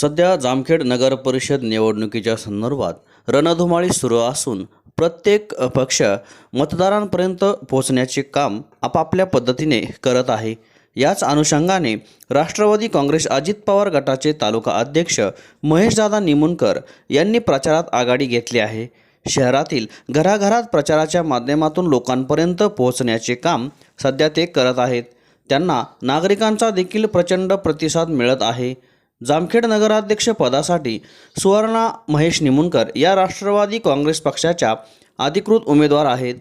सध्या जामखेड नगर परिषद निवडणुकीच्या संदर्भात रणधुमाळी सुरू असून प्रत्येक पक्ष मतदारांपर्यंत पोहोचण्याचे काम आपापल्या पद्धतीने करत आहे. याच अनुषंगाने राष्ट्रवादी काँग्रेस अजित पवार गटाचे तालुका अध्यक्ष महेशदादा निमुनकर यांनी प्रचारात आघाडी घेतली आहे. शहरातील घराघरात प्रचाराच्या माध्यमातून लोकांपर्यंत पोहोचण्याचे काम सध्या ते करत आहेत. त्यांना नागरिकांचा देखील प्रचंड प्रतिसाद मिळत आहे. जामखेड नगराध्यक्ष पदासाठी सुवर्णा महेश निमुनकर या राष्ट्रवादी काँग्रेस पक्षाच्या अधिकृत उमेदवार आहेत.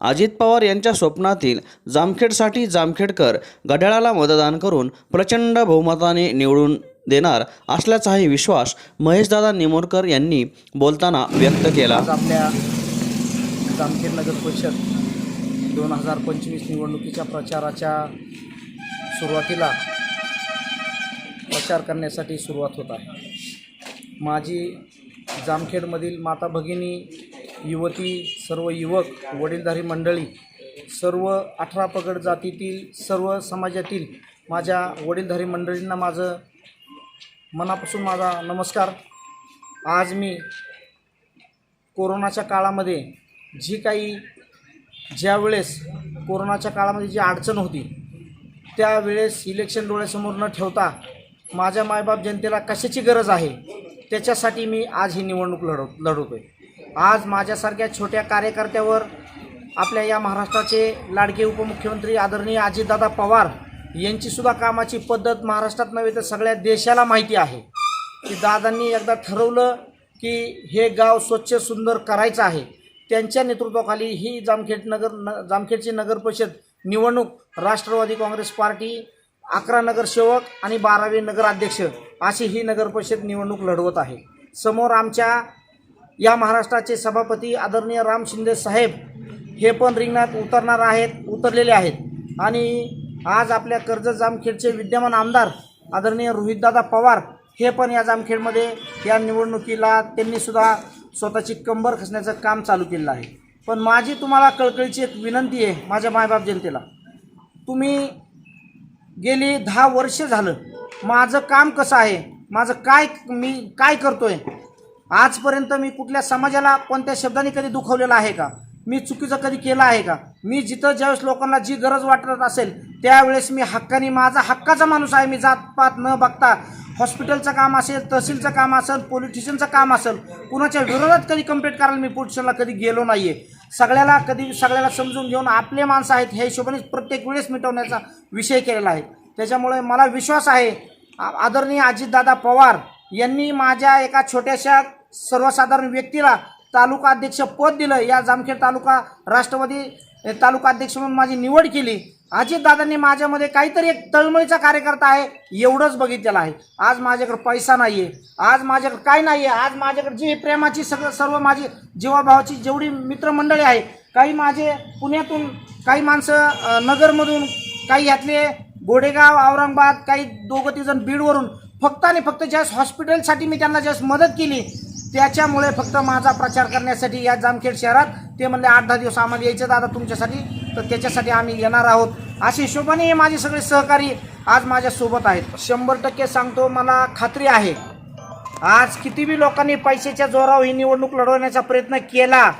अजित पवार यांच्या स्वप्नातील जामखेडसाठी जामखेडकर घड्याळाला मतदान करून प्रचंड बहुमताने निवडून देणार असल्याचाही विश्वास महेशदादा निमोरकर यांनी बोलताना व्यक्त केला. आपल्या जामखेड नगर परिषद दोन हजार पंचवीस निवडणुकीच्या प्रचाराच्या सुरुवातीला प्रचार करण्यासाठी सुरुवात होत आहे. माझी जामखेडमधील माता भगिनी युवती सर्व युवक वडीलधारी मंडळी सर्व अठरा पगड जातीतील सर्व समाजातील माझ्या वडीलधारी मंडळींना माझं मनापासून माझा नमस्कार. आज मी कोरोनाच्या काळामध्ये जी काही ज्यावेळेस कोरोनाच्या काळामध्ये जी अडचण होती त्यावेळेस इलेक्शन डोळ्यासमोर न ठेवता माझ्या मायबाप जनतेला कशाची गरज आहे? त्याच्यासाठी मी आज ही निवडणूक लढव लढवतो आहे आज माझ्यासारख्या छोट्या कार्यकर्त्यावर आपल्या या महाराष्ट्राचे लाडके उपमुख्यमंत्री आदरणीय अजितदादा पवार यांचीसुद्धा कामाची पद्धत महाराष्ट्रात नव्हे तर सगळ्या देशाला माहिती आहे. की दादांनी एकदा ठरवलं की हे गाव स्वच्छ सुंदर करायचं आहे. त्यांच्या नेतृत्वाखाली ही जामखेड नगर न जामखेडची नगर परिषद निवडणूक राष्ट्रवादी काँग्रेस पार्टी अकरा नगरसेवक आणि बारावे नगराध्यक्ष अशी ही नगर परिषद निवडणूक लढवत आहे. समोर आमच्या या महाराष्ट्राचे सभापती आदरणीय राम शिंदे साहेब हे पण रिंगणात उतरणार आहेत उतरलेले आहेत. आणि आज आपल्या कर्जत जामखेडचे विद्यमान आमदार आदरणीय रोहितदादा पवार हे पण या जामखेडमध्ये या निवडणुकीला त्यांनीसुद्धा स्वतःची कंबर खसण्याचं काम चालू केलेलं आहे. पण माझी तुम्हाला कळकळीची एक विनंती आहे माझ्या मायबाप जनतेला. तुम्ही गेली दहा वर्ष झालं. माझं काम कसं आहे? माझं काय मी काय करतोय? आजपर्यंत मी कुठल्या समाजाला कोणत्या शब्दाने कधी दुखवलेलं आहे का? मी चुकीचं कधी केलं आहे का? मी जिथं ज्यावेळेस लोकांना जी गरज वाटत असेल त्यावेळेस मी हक्काने माझा हक्काचा माणूस आहे. मी जातपात न बघता हॉस्पिटलचं काम असेल तहसीलचं काम असेल पोलीस स्टेशनचं काम असेल कुणाच्या विरोधात कधी कंप्लेंट करायला मी पोलीस स्टेशनला कधी गेलो नाही आहे सगळ्याला कधी सगळ्याला समजून घेऊन आपले माणसं आहेत ह्या हिशोबाने प्रत्येक वेळेस मिटवण्याचा विषय केलेला आहे. त्याच्यामुळे मला विश्वास आहे आ- आदरणीय अजितदादा पवार यांनी माझ्या एका छोट्याशा सर्वसाधारण व्यक्तीला तालुका अध्यक्ष पद दिलं. या जामखेड तालुका राष्ट्रवादी तालुका अध्यक्ष म्हणून माझी निवड केली. अजितदादांनी माझ्यामध्ये काहीतरी एक तळमळीचा कार्यकर्ता आहे एवढंच बघितलेलं आहे. आज माझ्याकडे पैसा नाही आहे आज माझ्याकडे काय नाही आहे आज माझ्याकडे जी प्रेमाची सगळं सर्व माझी जीवाभावाची जेवढी मित्रमंडळी आहे काही माझे पुण्यातून काही माणसं नगरमधून काही यातले गोडेगाव औरंगाबाद काही दोघं तिजण बीडवरून फक्त आणि फक्त ज्यावेळेस हॉस्पिटलसाठी मी त्यांना ज्यावेळेस मदत केली त्याच्यामुळे फक्त माझा प्रचार करण्यासाठी या जामखेड शहरात ते म्हणले आठ दहा दिवस आम्हाला यायचं दादा तुमच्यासाठी तर त्याच्यासाठी आम्ही येणार आहोत. अशा हिशोबाने हे माझे सगळे सहकारी आज माझ्यासोबत आहेत. शंभर टक्के सांगतो मला खात्री आहे आज किती बी लोकांनी पैशाच्या जोरावर ही निवडणूक लढवण्याचा प्रयत्न केला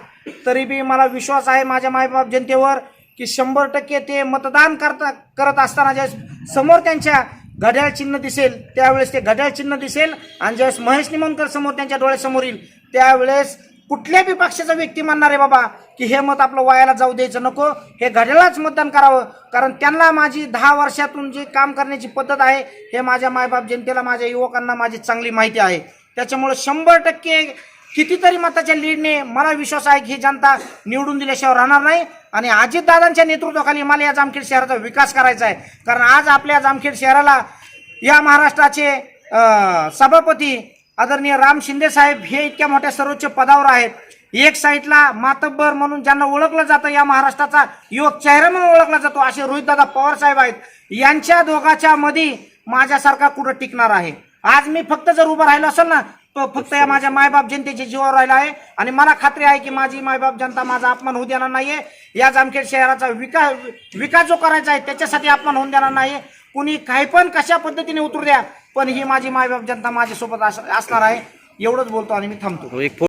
तरी बी मला विश्वास आहे माझ्या मायबाप जनतेवर की शंभर टक्के ते मतदान करता करत असताना ज्या समोर त्यांच्या घड्याळ चिन्ह दिसेल त्यावेळेस ते घड्याळ चिन्ह दिसेल. आणि ज्यावेळेस महेश निमनकर समोर त्यांच्या डोळ्यासमोर येईल त्यावेळेस कुठल्या बी पक्षाचा व्यक्ती म्हणणार आहे बाबा की हे मत आपलं वायाला जाऊ द्यायचं नको हे घड्याळाच मतदान करावं. कारण त्यांना माझी दहा वर्षातून जे काम करण्याची पद्धत आहे हे माझ्या मायबाप जनतेला माझ्या युवकांना माझी चांगली माहिती आहे. त्याच्यामुळे शंभर टक्के कितीतरी मताच्या लीडने मला विश्वास आहे की ही जनता निवडून दिल्याशिवाय राहणार नाही. आणि अजितदादांच्या नेतृत्वाखाली मला या जामखेड शहराचा विकास करायचा आहे. कारण आज आपल्या जामखेड शहराला या महाराष्ट्राचे सभापती आदरणीय राम शिंदे साहेब हे इतक्या मोठ्या सर्वोच्च पदावर आहेत. एक साईडला मातब्बर म्हणून ज्यांना ओळखलं जातं या महाराष्ट्राचा युवक चेहरा म्हणून ओळखला जातो असे रोहितदादा पवार साहेब आहेत. यांच्या दोघाच्या मध्ये माझ्यासारखा कुठं टिकणार आहे? आज मी फक्त जर उभं राहिलो असेल ना तो फक्त या माझ्या मायबाप जनतेच्या जीवावर राहिला आहे. आणि मला खात्री आहे की माझी मायबाप जनता माझा अपमान होऊ देणार नाहीये. या जामखेड शहराचा विकास विकास जो करायचा आहे त्याच्यासाठी अपमान होऊन देणार नाही कुणी काही पण कशा पद्धतीने उतरू द्या पण ही माझी मायबाप जनता माझ्यासोबत अस- असणार आहे. एवढंच बोलतो आणि मी थांबतो. हो, एक